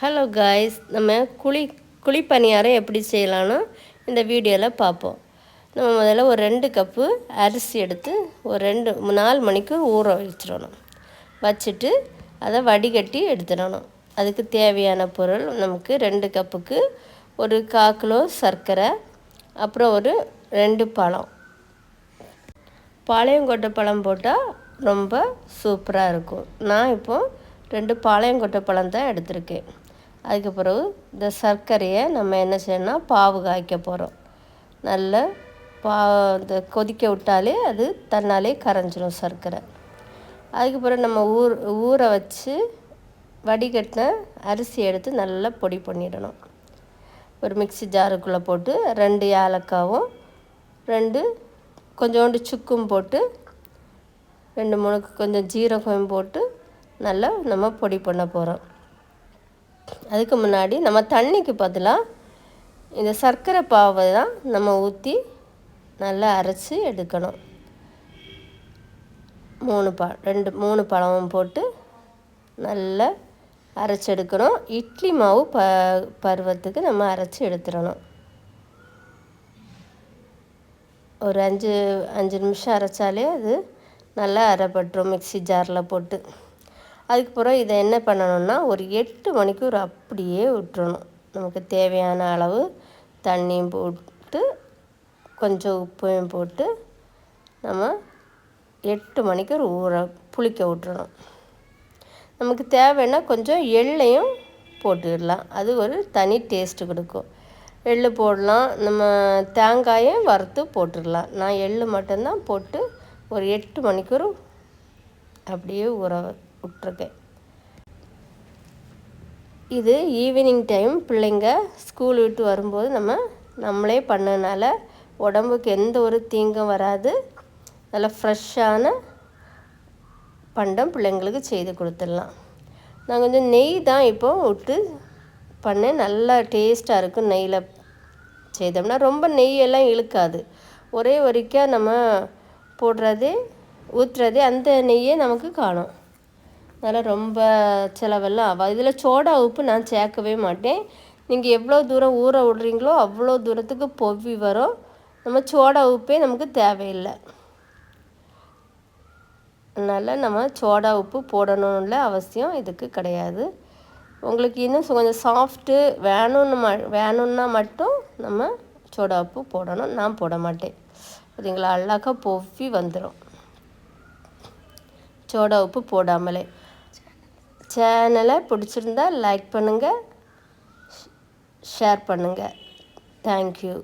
Hello guys நம்ம குழி குழி பணியாரம் எப்படி செய்யலான்னு இந்த வீடியோவில் பார்ப்போம். நம்ம முதல்ல ஒரு ரெண்டு கப்பு அரிசி எடுத்து ஒரு ரெண்டு நாலு மணிக்கு ஊற வச்சிடணும். வச்சுட்டு அதை வடிகட்டி எடுத்துடணும். அதுக்கு தேவையான பொருள் நமக்கு ரெண்டு கப்புக்கு ஒரு கால் கிலோ சர்க்கரை அப்புறம் ஒரு ரெண்டு பழம். பாளையங்கொட்டை பழம் போட்டால் ரொம்ப சூப்பராக இருக்கும். நான் இப்போது ரெண்டு பாளையங்கொட்டை பழம் தான் எடுத்திருக்கேன். அதுக்கு பிறகு இந்த சர்க்கரையை நம்ம என்ன செய்யணும்னா பாவு காய்க்க போகிறோம் நல்ல பா இந்த கொதிக்க விட்டாலே அது தன்னாலே கரைஞ்சிரும் சர்க்கரை. அதுக்கு பிறகு நம்ம ஊர் ஊற வச்சு வடிகட்டின அரிசி எடுத்து நல்லா பொடி பண்ணிடணும். ஒரு மிக்சி ஜாருக்குள்ளே போட்டு ரெண்டு ஏலக்காவும் ரெண்டு கொஞ்சோண்டு சுக்கும் போட்டு ரெண்டு மூணுக்கு கொஞ்சம் ஜீரகம் போட்டு நல்லா நம்ம பொடி பண்ண போகிறோம் அதுக்கு முன்னாடி நம்ம தண்ணிக்கு பதிலாக இந்த சர்க்கரை பாவை தான் நம்ம ஊற்றி நல்லா அரைச்சி எடுக்கணும். மூணு ப ரெண்டு மூணு பழமும் போட்டு நல்லா அரைச்செடுக்கணும் இட்லி மாவு ப பருவத்துக்கு நம்ம அரைச்சி எடுத்துடணும். ஒரு அஞ்சு அஞ்சு நிமிஷம் அரைச்சாலே அது நல்லா அரைப்பட்டுரும். மிக்சி ஜாரில் போட்டு. அதுக்கப்புறம் இதை என்ன பண்ணணும்னா ஒரு எட்டு மணிக்கூர் அப்படியே விட்டுறணும். நமக்கு தேவையான அளவு தண்ணியும் போட்டு கொஞ்சம் உப்பையும் போட்டு நம்ம எட்டு மணிக்கூர் ஊற புளிக்க விட்டுறணும். நமக்கு தேவைன்னா கொஞ்சம் எள்ளையும் போட்டுடலாம். அது ஒரு தனி டேஸ்ட்டு கொடுக்கும். எள் போடலாம். நம்ம தேங்காயும் வறுத்து போட்டுடலாம். நான் எள் மட்டும்தான் போட்டு ஒரு எட்டு மணிக்கூர் அப்படியே ஊற விட்ருக்கேன் இது ஈவினிங் டைம் பிள்ளைங்க ஸ்கூல் விட்டு வரும்போது நம்ம நம்மளே பண்ணனால உடம்புக்கு எந்த ஒரு தீங்கும் வராது. நல்லா ஃப்ரெஷ்ஷான பண்டம் பிள்ளைங்களுக்கு செய்து கொடுத்துடலாம். நான் கொஞ்சம் நெய் தான் இப்போ விட்டு பண்ணேன். நல்லா டேஸ்ட்டாக இருக்கும் நெய்யில் செய்தோம்னா ரொம்ப நெய்யெல்லாம் இழுக்காது. ஒரே ஒரிக்காக நம்ம போடுறதே ஊற்றுறதே அந்த நெய்யே நமக்கு காணும். அதனால் ரொம்ப செலவெல்லாம் ஆகும் இதில் சோடா உப்பு நான் சேர்க்கவே மாட்டேன். நீங்கள் எவ்வளோ தூரம் ஊற விடுறீங்களோ அவ்வளோ தூரத்துக்கு பொவ்வி வரும். நம்ம சோடா உப்பே நமக்கு தேவையில்லை. அதனால் நம்ம சோடா உப்பு போடணும்ல அவசியம் இதுக்கு கிடையாது. உங்களுக்கு இன்னும் கொஞ்சம் சாஃப்ட்டு வேணும்னு ம வேணும்னா மட்டும் நம்ம சோடா உப்பு போடணும். நான் போட மாட்டேன். பார்த்தீங்களா அழகாக பொவ்வி வந்துடும் சோடா உப்பு போடாமலே. சேனலை பிடிச்சிருந்தா லைக் பண்ணுங்கள் ஷேர் பண்ணுங்கள் தேங்க்யூ